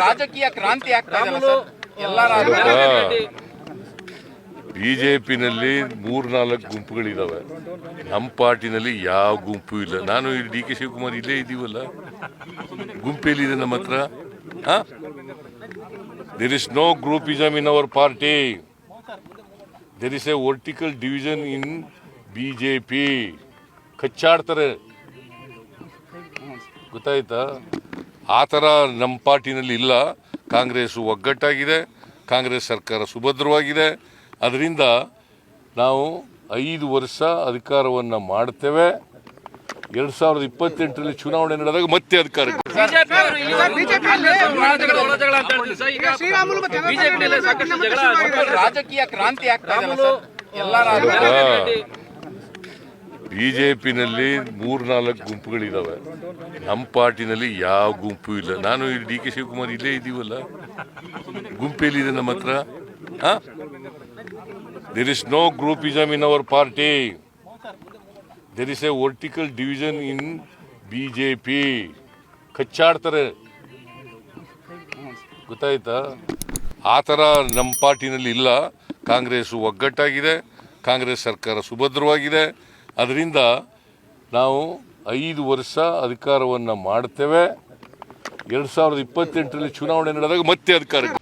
ರಾಜಕೀಯ ಕ್ರಾಂತಿ ಬಿಜೆಪಿನಲ್ಲಿ ಮೂರ್ನಾಲ್ಕು ಗುಂಪುಗಳಿದಾವೆ. ನಮ್ಮ ಪಾರ್ಟಿನಲ್ಲಿ ಯಾವ ಗುಂಪು ಇಲ್ಲ. ನಾನು ಡಿ ಕೆ ಶಿವಕುಮಾರ್ ಇಲ್ಲೇ ಇದ್ದೀವಲ್ಲ. ಗುಂಪೇಲಿದೆ ನಮ್ಮ ಹತ್ರ. There is no groupism in our party there is a vertical division in BJP ಕಚ್ಚಾಡ್ತಾರೆ. ಗೊತ್ತಾಯ್ತಾ? ಆ ಥರ ನಮ್ಮ ಪಾರ್ಟಿನಲ್ಲಿ ಇಲ್ಲ. ಕಾಂಗ್ರೆಸ್ ಒಗ್ಗಟ್ಟಾಗಿದೆ. ಕಾಂಗ್ರೆಸ್ ಸರ್ಕಾರ ಸುಭದ್ರವಾಗಿದೆ. ಅದರಿಂದ ನಾವು ಐದು ವರ್ಷ ಅಧಿಕಾರವನ್ನು ಮಾಡ್ತೇವೆ. ಎರಡು ಸಾವಿರದ ಇಪ್ಪತ್ತೆಂಟರಲ್ಲಿ ಚುನಾವಣೆ ನಡೆದಾಗ ಮತ್ತೆ ಅಧಿಕಾರಕ್ಕೆ ಬಿಜೆಪಿ ಅವರು ಈ BJP ಯಲ್ಲಿ ಜಗಳ ಅಂತ ಹೇಳ್ತೀವಿ ಸರ್ ಈಗ ಶ್ರೀರಾಮುಲು ಬಿಜೆಪಿ ನಲ್ಲಿ ಸಾಕಷ್ಟು ಜಗಳ ರಾಜಕೀಯ ಕ್ರಾಂತಿ ಆಗ್ತಾ ಜೆ ಪಿನಲ್ಲಿ ಮೂರ್ನಾಲ್ಕು ಗುಂಪುಗಳಿದಾವೆ. ನಮ್ಮ ಪಾರ್ಟಿನಲ್ಲಿ ಯಾವ ಗುಂಪು ಇಲ್ಲ. ನಾನು ಡಿ ಕೆ ಶಿವಕುಮಾರ್ ಇಲ್ಲೇ ಇದ್ದೀವಲ್ಲ. ಗುಂಪೇಲಿದೆ ನಮ್ಮ ಹತ್ರ. There is no groupism in our party there is a vertical division in B J P ಕಚ್ಚಾಡ್ತಾರೆ. ಗೊತ್ತಾಯ್ತಾ? ಆ ಥರ ನಮ್ಮ ಪಾರ್ಟಿನಲ್ಲಿ ಇಲ್ಲ. ಕಾಂಗ್ರೆಸ್ ಒಗ್ಗಟ್ಟಾಗಿದೆ. ಕಾಂಗ್ರೆಸ್ ಸರ್ಕಾರ ಸುಭದ್ರವಾಗಿದೆ. ಅದರಿಂದ ನಾವು ಐದು ವರ್ಷ ಅಧಿಕಾರವನ್ನು ಮಾಡ್ತೇವೆ. ಎರಡು ಸಾವಿರದ ಇಪ್ಪತ್ತೆಂಟರಲ್ಲಿ ಚುನಾವಣೆ ನಡೆದಾಗ ಮತ್ತೆ ಅಧಿಕಾರಕ್ಕೆ